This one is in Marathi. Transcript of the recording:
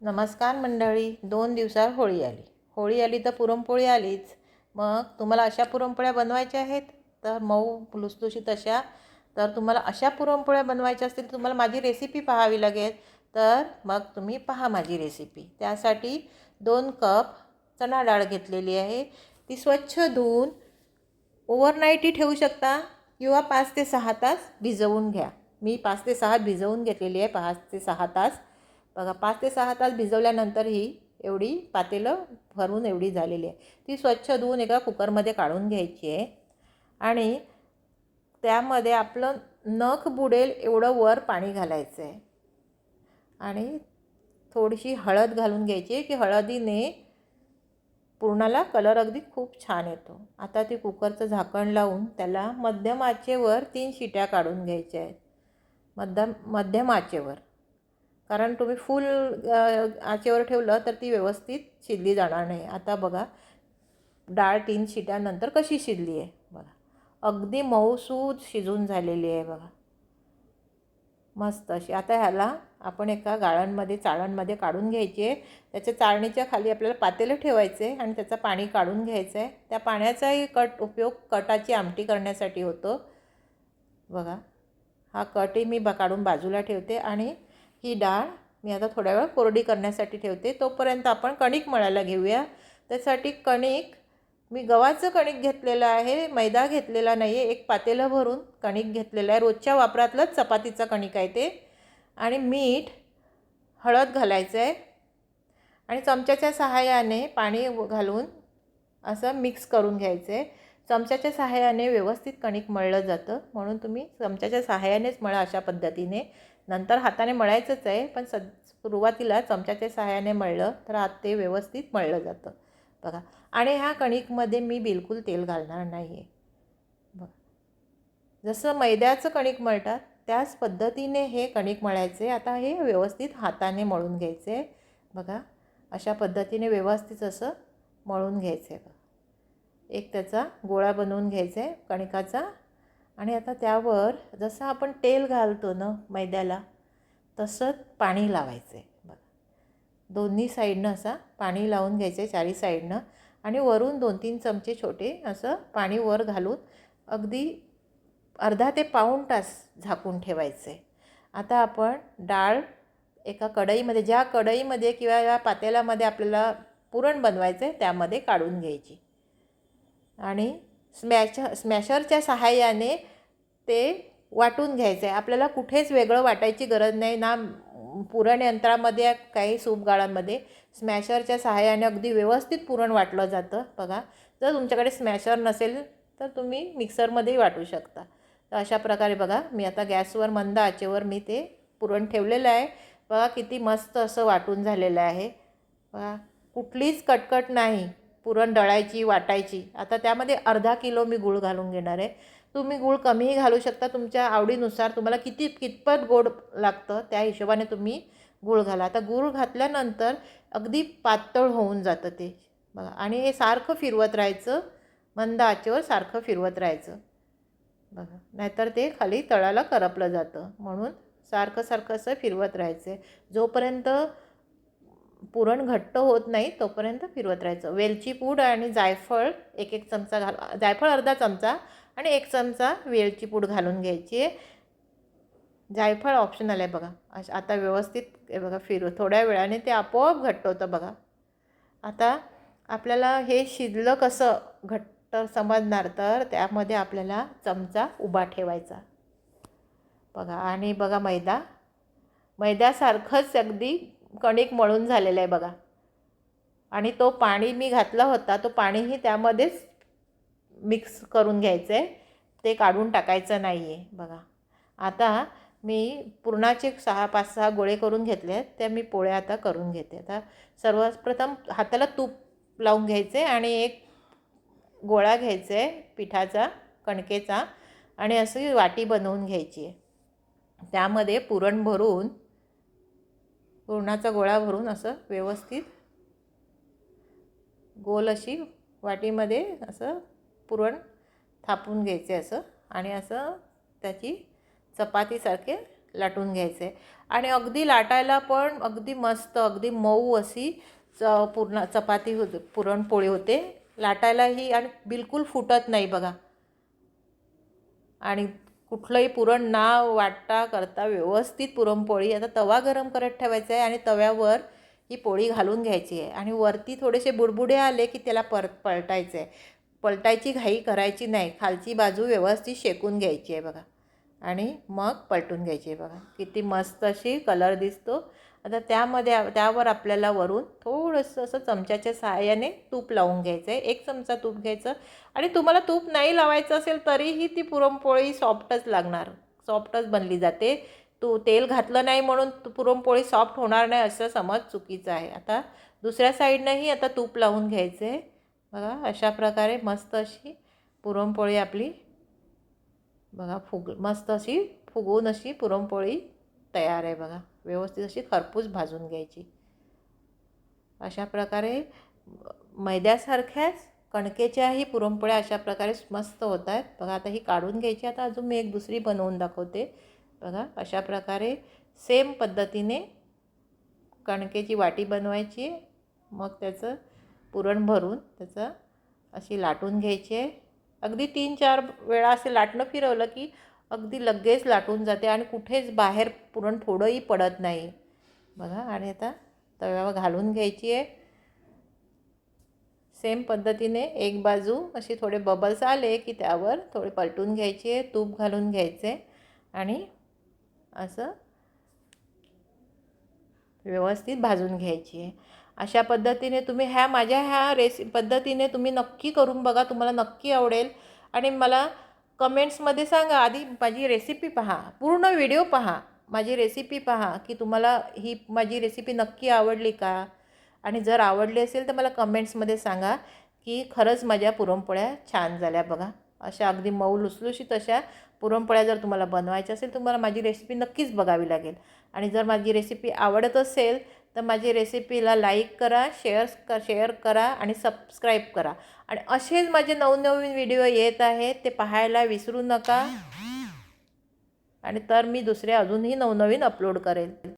नमस्कार मंडळी दोन दिवसात होळी आली. होळी आली तर पुरणपोळी आलीच. मग तुम्हाला अशा पुरणपोळ्या बनवायच्या आहेत? तर मऊ लुसलुशीत अशा. तर तुम्हाला अशा पुरणपोळ्या बनवायच्या असतील तर तुम्हाला माझी रेसिपी पाहावी लागेल. तर मग तुम्ही पहा माझी रेसिपी त्यासाठी दोन कप चणा डाळ घेतलेली आहे. ती स्वच्छ धुवून ओव्हरनाईटही ठेवू शकता किंवा पाच ते सहा तास भिजवून घ्या. मी पाच ते सहा भिजवून घेतलेली आहे पाच ते सहा तास. बघा पाच ते सहा तास भिजवल्यानंतर ही एवढी पातेलं भरून एवढी झालेली आहे. ती स्वच्छ धुवून एका कुकरमध्ये काढून घ्यायची आहे. आणि त्यामध्ये आपलं नख बुडेल एवढं वर पाणी घालायचं आहे. आणि थोडीशी हळद घालून घ्यायची आहे की हळदीने पूर्णाला कलर अगदी खूप छान येतो. आता ती कुकरचं झाकण लावून त्याला मध्यम आचेवर तीन शिट्या काढून घ्यायच्या आहेत. मध्यम मध्यम आचेवर कारण तुम्ही फुल आचेवर ठेवलं तर ती व्यवस्थित शिजली जाणार नाही. आता बघा डाळ तीन शिट्यानंतर कशी शिजली आहे बघा. अगदी मऊसूद शिजून झालेली आहे बघा. मस्त अशी. आता ह्याला आपण एका गाळणमध्ये चाळणमध्ये काढून घ्यायची आहे. त्याच्या चाळणीच्या खाली आपल्याला पातेलं ठेवायचं आहे आणि त्याचं पाणी काढून घ्यायचं आहे. त्या पाण्याचाही कट उपयोग कटाची आमटी करण्यासाठी होतो. बघा हा कटही मी ब काढून बाजूला ठेवते आणि ही डाळ मी आता थोड्या वेळ कोरडी करण्यासाठी ठेवते. तोपर्यंत आपण कणिक मळायला घेऊया. त्यासाठी कणिक मी गव्हाचं कणिक घेतलेलं आहे मैदा घेतलेला नाही आहे एक पातेलं भरून कणिक घेतलेलं आहे. रोजच्या वापरातलंच चपातीचं कणिक आहे ते. आणि मीठ हळद घालायचं आहे आणि चमच्याच्या सहाय्याने पाणी घालून असं मिक्स करून घ्यायचं आहे चमच्याच्या सहाय्याने व्यवस्थित कणिक मळलं जातं. म्हणून तुम्ही चमच्याच्या सहाय्यानेच मळा अशा पद्धतीने. नंतर हाताने मळायचंच आहे पण स सुरुवातीला चमच्याच्या सहाय्याने मळलं तर आत ते व्यवस्थित मळलं जातं. बघा. आणि ह्या कणिकमध्ये मी बिलकुल तेल घालणार नाही आहे बघा. जसं मैद्याचं कणिक मळतात त्याच पद्धतीने हे कणिक मळायचे. आता हे व्यवस्थित हाताने मळून घ्यायचे. बघा. अशा पद्धतीने व्यवस्थित असं मळून घ्यायचं. आहे एक त्याचा गोळा बनवून घ्यायचा. आहे कणिकाचा आणि आता त्यावर जसं आपण तेल घालतो ना मैद्याला तसंच पाणी लावायचं आहे बघा दोन्ही साईडनं असा पाणी लावून घ्यायचं आहे चारी साईडनं. आणि वरून दोन तीन चमचे छोटे असं पाणी वर घालून अगदी अर्धा ते पाऊण तास झाकून ठेवायचं आहे आता आपण डाळ एका कढईमध्ये ज्या कढईमध्ये किंवा या पातेल्यामध्ये आपल्याला पुरण बनवायचं आहे त्यामध्ये काढून घ्यायची. आणि स्मॅच स्मॅशरच्या सहाय्याने ते वाटून घ्यायचं आहे आपल्याला कुठेच वेगळं वाटायची गरज नाही. ना पुरण यंत्रामध्ये काही सूपगाळांमध्ये स्मॅशरच्या सहाय्याने अगदी व्यवस्थित पुरण वाटलं जातं. बघा जर तुमच्याकडे स्मॅशर नसेल तर तुम्ही मिक्सरमध्येही वाटू शकता. तर अशा प्रकारे बघा मी आता गॅसवर मंद आचेवर मी ते पुरण ठेवलेलं आहे. बघा किती मस्त असं वाटून झालेलं आहे. बघा कुठलीच कटकट नाही. पुरण दळायची वाटायची. आता त्यामध्ये अर्धा किलो मी गूळ घालून घेणार आहे. तुम्ही गूळ कमीही घालू शकता. तुमच्या आवडीनुसार तुम्हाला किती कितपत गोड लागतं त्या हिशोबाने तुम्ही गूळ घाला. आता गूळ घातल्यानंतर अगदी पातळ होऊन जातं ते. बघा. आणि हे सारखं फिरवत राहायचं. मंद आचेवर सारखं फिरवत राहायचं. बघा. नाहीतर ते खाली तळाला करपलं जातं. म्हणून सारखं सारखं असं फिरवत राहायचं आहे. जोपर्यंत पुरण घट्ट होत नाही तोपर्यंत फिरवत राहायचं. वेलची पूड आणि जायफळ एक एक चमचा घाल जायफळ अर्धा चमचा आणि एक चमचा वेलची पूड घालून घ्यायची आहे. जायफळ ऑप्शनल आहे बघा. अशा आता व्यवस्थित बघा फिरव थोड्या वेळाने ते आपोआप घट्ट होतं बघा. आता आपल्याला हे शिजलं कसं घट्ट समजणार तर त्यामध्ये आपल्याला चमचा उभा ठेवायचा. बघा आणि बघा मैदा. मैद्यासारखंच अगदी कणिक मळून झालेलं आहे बघा. आणि तो पाणी मी घातला होता तो पाणीही त्यामध्येच मिक्स करून घ्यायचं आहे ते काढून टाकायचं नाही आहे बघा. आता मी पुरणाचे सहा पाच सहा गोळे करून घेतले आहेत त्या मी पोळ्या आता करून घेते. आता सर्वप्रथम हाताला तूप लावून घ्यायचे आणि एक गोळा घ्यायचा आहे पिठाचा कणकेचा आणि अशी वाटी बनवून घ्यायची आहे. त्यामध्ये पुरण भरून पुरणाचा गोळा भरून असं व्यवस्थित गोल अशी वाटीमध्ये असं पुरण थापून घ्यायचे असं आणि असं त्याची चपातीसारखे लाटून घ्यायचे. आणि अगदी लाटायला पण अगदी मस्त अगदी मऊ अशी च पूर्ण चपाती होते पुरणपोळी होते. लाटायलाही आणि बिलकुल फुटत नाही बघा. आणि कुठलंही पुरण ना वाटता करता व्यवस्थित पुरणपोळी आता तवा गरम करत ठेवायचा आहे आणि तव्यावर ही पोळी घालून घ्यायची आहे. आणि वरती थोडेसे बुडबुडे आले की त्याला परत पलटायचं आहे. पलटायची घाई करायची नाही. खालची बाजू व्यवस्थित शेकून घ्यायची आहे बघा. आणि मग पलटून घ्यायची आहे बघा. किती मस्त अशी कलर दिसतो. आता त्यामध्ये त्यावर आपल्याला वरून थोडंसं असं चमच्याच्या सहाय्याने तूप लावून घ्यायचं आहे एक चमचा तूप घ्यायचं. आणि तुम्हाला तूप नाही लावायचं असेल तरीही ती पुरणपोळी सॉफ्टच लागणार. सॉफ्टच बनली जाते. तू तेल घातलं नाही म्हणून तू पुरणपोळी सॉफ्ट होणार नाही असं समज चुकीचं आहे. आता दुसऱ्या साईडनंही आता तूप लावून घ्यायचं आहे बघा अशा प्रकारे मस्त अशी पुरणपोळी आपली बघा फुग मस्त अशी फुगवून अशी पुरणपोळी तयार आहे बघा. व्यवस्थित अशी खरपूस भाजून घ्यायची. अशा प्रकारे मैद्यासारख्याच कणकेच्याही पुरणपोळ्या अशा प्रकारे मस्त होत आहेत बघा आता ही काढून घ्यायची. आता अजून मी एक दुसरी बनवून दाखवते. बघा अशा प्रकारे सेम पद्धतीने कणकेची वाटी बनवायची. मग त्याचं पुरण भरून त्याचं अशी लाटून घ्यायची आहे. अगदी तीन चार वेळा असे लाटणं फिरवलं की अगदी लगेच लाटून जाते आणि कुठेच बाहेर पुरण थोडंही पडत नाही. बघा आणि आता तव्यावर घालून घ्यायची आहे. सेम पद्धतीने एक बाजू अशी थोडे बबल्स आले की त्यावर थोडे पलटून घ्यायचे आहे तूप घालून घ्यायचे आणि असं व्यवस्थित भाजून घ्यायची आहे. अशा पद्धतीने तुम्ही ह्या माझ्या ह्या रेसि पद्धतीने तुम्ही नक्की करून बघा तुम्हाला नक्की आवडेल. आणि मला कमेंट्समध्ये सांगा आधी माझी रेसिपी पहा पूर्ण व्हिडिओ पहा. माझी रेसिपी पहा की तुम्हाला ही माझी रेसिपी नक्की आवडली का? आणि जर आवडली असेल तर मला कमेंट्समध्ये सांगा की खरंच माझ्या पुरणपोळ्या छान झाल्या बघा. अशा अगदी मऊ लुसलुशीत अशा पुरणपोळ्या जर तुम्हाला बनवायच्या असेल तर तुम्हाला माझी रेसिपी नक्कीच बघावी लागेल. आणि जर माझी रेसिपी आवडत असेल तर माझी रेसिपीला लाईक करा शेअर्स क शेअर करा आणि सबस्क्राईब करा. आणि असेच माझे नवनवीन व्हिडिओ येत आहेत ते पाहायला विसरू नका. आणि तर मी दुसरे अजूनही नवनवीन अपलोड करेल.